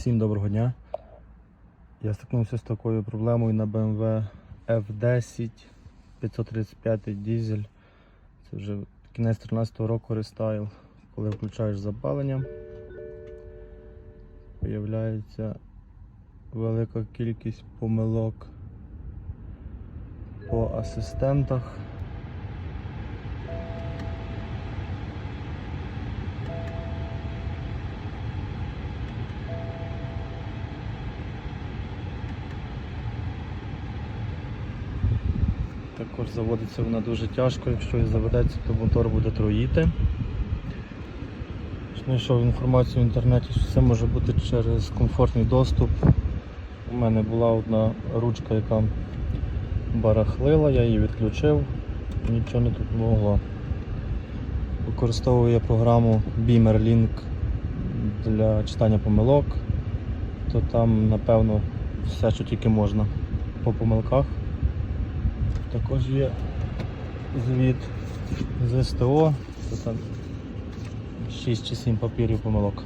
Всім доброго дня. Я стикнувся з такою проблемою на BMW F10 535 дизель. Це вже кінець 13 року рестайл. Коли включаєш запалення, появляється велика кількість помилок по асистентах. Також заводиться вона дуже тяжко, якщо і заведеться, то мотор буде троїти. Знайшов інформацію в інтернеті, що це може бути через комфортний доступ. У мене була одна ручка, яка барахлила, я її відключив, нічого не допомогло. Використовую я програму Beamer Link для читання помилок, то там напевно все, що тільки можна по помилках. Також є звіт з СТО, то там 6 чи 7 папірів помилок.